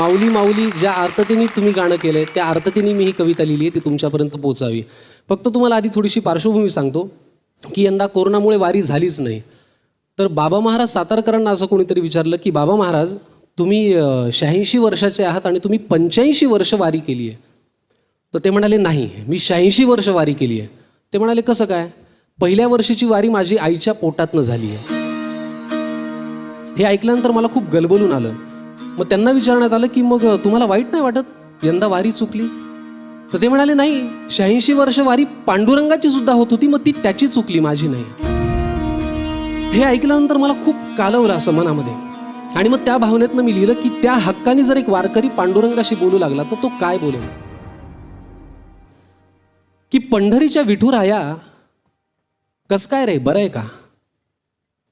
माऊली माऊली ज्या अर्थतेने तुम्ही गाणं केलंय त्या अर्थतेने मी ही कविता लिहिली आहे ती तुमच्यापर्यंत पोहोचावी. फक्त तुम्हाला आधी थोडीशी पार्श्वभूमी सांगतो की यंदा कोरोनामुळे वारी झालीच नाही. तर बाबा महाराज सातारकरांना असं कोणीतरी विचारलं की बाबा महाराज तुम्ही शहाऐंशी वर्षाचे आहात आणि तुम्ही पंच्याऐंशी वर्ष वारी केली आहे. तर ते म्हणाले नाही मी शहाऐंशी वर्ष वारी केली आहे. ते म्हणाले कसं काय? पहिल्या वर्षीची वारी माझी आईच्या पोटातनं झाली आहे. हे ऐकल्यानंतर मला खूप गलबलून आलं. मग त्यांना विचारण्यात आलं की मग तुम्हाला वाईट नाही वाटत? यंदा वारी चुकली. तर ते म्हणाले नाही शहाऐंशी वर्ष वारी पांडुरंगाची सुद्धा होत होती मग ती त्याची चुकली माझी नाही. हे ऐकल्यानंतर मला खूप कालवलं असं मनामध्ये. आणि मग त्या भावनेतनं मी लिहिलं की त्या हक्काने जर एक वारकरी पांडुरंगाशी बोलू लागला तर तो काय बोलेल? की पंढरीच्या विठुराया कस काय रे बरं आहे का?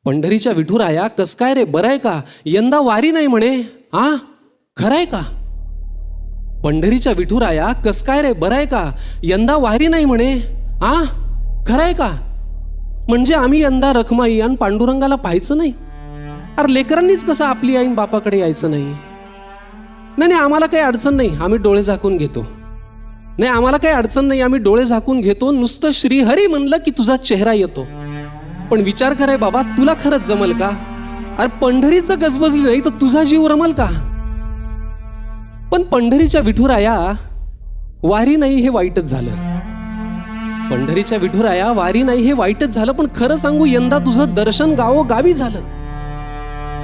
पंढरीच्या विठुराया कस काय रे बरं आहे का? यंदा वारी नाही म्हणे. आ खरं आहे का? पंढरीच्या विठुराया कस काय रे? बरं आहे का? यंदा वारी नाही म्हणे. आ खरं आहे का? म्हणजे आम्ही यंदा रखमाई आणि पांडुरंगाला पाहायचं नाही? अरे लेकरांनीच कसं आपली आईन बापाकडे यायचं नाही? नाही नाही आम्हाला काही अडचण नाही. आम्ही डोळे झाकून घेतो. नाही आम्हाला काही अडचण नाही. आम्ही डोळे झाकून घेतो. नुसतं श्रीहरी म्हणलं की तुझा चेहरा येतो. पण विचार कराय बाबा तुला खरंच जमल का? अरे पंढरीचं गजबजली नाही तर तुझा जीव रमाल का? पण पंढरीच्या विठुराया वारी नाही हे वाईटच झालं. पंढरीच्या विठुराया वारी नाही हे वाईटच झालं पण खरं सांगू यंदा तुझं दर्शन गावो गावी झालं.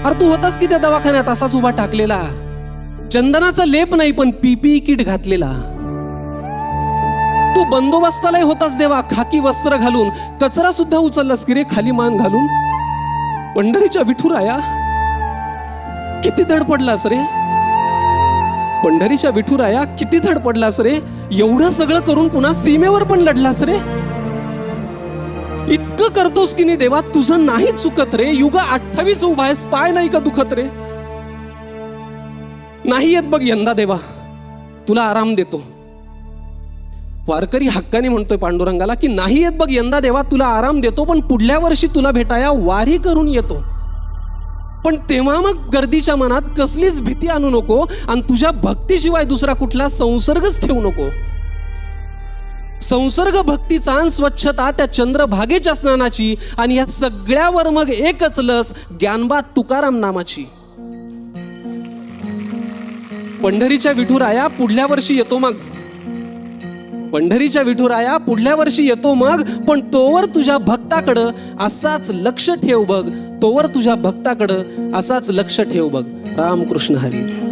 अरे तू होतास की त्या दवाखान्यात असाच उभा टाकलेला? चंदनाचा लेप नाही पण पीपी किट घातलेला. तू बंदोबस्तालाही होतास देवा खाकी वस्त्र घालून. कचरा सुद्धा उचललास की रे खाली मान घालून? पंढरीच्या विठुराया? किती धड पडलास रे? पंढरीच्या विठुराया किती धड पडलास रे? एवढं सगळं करून पुन्हा सीमेवर पण लढलास रे? इतकं करतोस की नाही देवा तुझं नाही चुकत रे. युग अठ्ठावीस उभा आहेस पाय नाही का दुखत रे? नाही येत बघ यंदा देवा. तुला आराम देतो. वारकरी हक्काने म्हणतोय पांडुरंगाला की नाही येत बघ यंदा देवा तुला आराम देतो पण पुढल्या वर्षी तुला भेटाया वारी करून येतो. पण तेव्हा मग गर्दीच्या मनात कसलीच भीती आणू नको आणि तुझ्या भक्तीशिवाय दुसरा कुठला संसर्गच ठेवू नको. संसर्ग भक्तीचा आणि स्वच्छता त्या चंद्रभागेच्या स्नानाची आणि या सगळ्यावर मग एकच लस ज्ञानबा तुकाराम नामाची. पंढरीच्या विठुराया पुढल्या वर्षी येतो मग. पंढरीच्या विठुराया पुढल्या वर्षी येतो मग पण तोवर तुझ्या भक्ताकडं असाच लक्ष ठेव बघ. तोवर तुझ्या भक्ताकडं असाच लक्ष ठेव बघ. रामकृष्ण हरी.